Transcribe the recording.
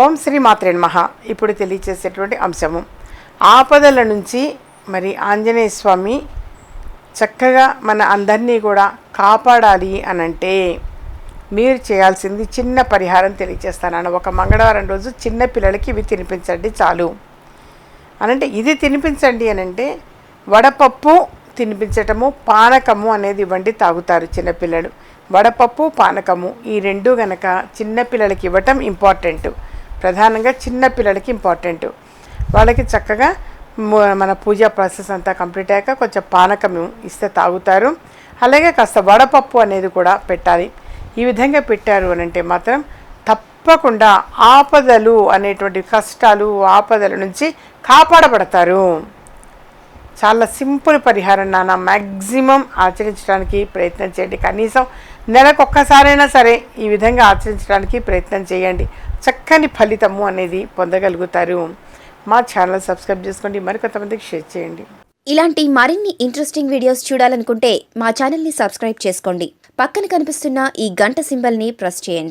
ఓం శ్రీ మాత్రే నమః. ఇప్పుడు తెలియచేసేటువంటి అంశము. ఆపదల నుంచి మరి ఆంజనేయ స్వామి చక్కగా మన అందరినీ కూడా కాపాడాలి అని అంటే మీరు చేయాల్సింది చిన్న పరిహారం తెలియచేస్తానన్న ఒక మంగళవారం రోజు చిన్న పిల్లలకి ఇవి తినిపించండి చాలు. అనంటే ఇది తినిపించండి అని అంటే వడపప్పు తినిపించటము పానకము అనేది ఇవ్వండి తాగుతారు చిన్నపిల్లలు వడపప్పు పానకము ఈ రెండు గనక చిన్నపిల్లలకి ఇవ్వటం ఇంపార్టెంట్. ప్రధానంగా చిన్నపిల్లలకి ఇంపార్టెంట్. వాళ్ళకి చక్కగా మన పూజా ప్రాసెస్ అంతా కంప్లీట్ అయ్యాక కొంచెం పానకం ఇస్తే తాగుతారు. అలాగే కాస్త వడపప్పు అనేది కూడా పెట్టాలి. ఈ విధంగా పెట్టారు అని అంటే మాత్రం తప్పకుండా ఆపదలు అనేటువంటి కష్టాలు ఆపదల నుంచి కాపాడబడతారు. చాలా సింపుల్ పరిహారం నాన్న. మ్యాక్సిమం ఆచరించడానికి ప్రయత్నం చేయండి. కనీసం నెలకు ఒక్కసారైనా సరే ఈ విధంగా ఆచరించడానికి ప్రయత్నం చేయండి. చక్కని ఫలితము అనేది పొందగలుగుతారు. మా ఛానల్ సబ్స్క్రైబ్ చేసుకోండి. మరికొంతమందికి షేర్ చేయండి. ఇలాంటి మరిన్ని ఇంట్రెస్టింగ్ వీడియోస్ చూడాలనుకుంటే మా ఛానల్ని సబ్స్క్రైబ్ చేసుకోండి. పక్కన కనిపిస్తున్న ఈ గంట సింబల్ని ప్రెస్ చేయండి.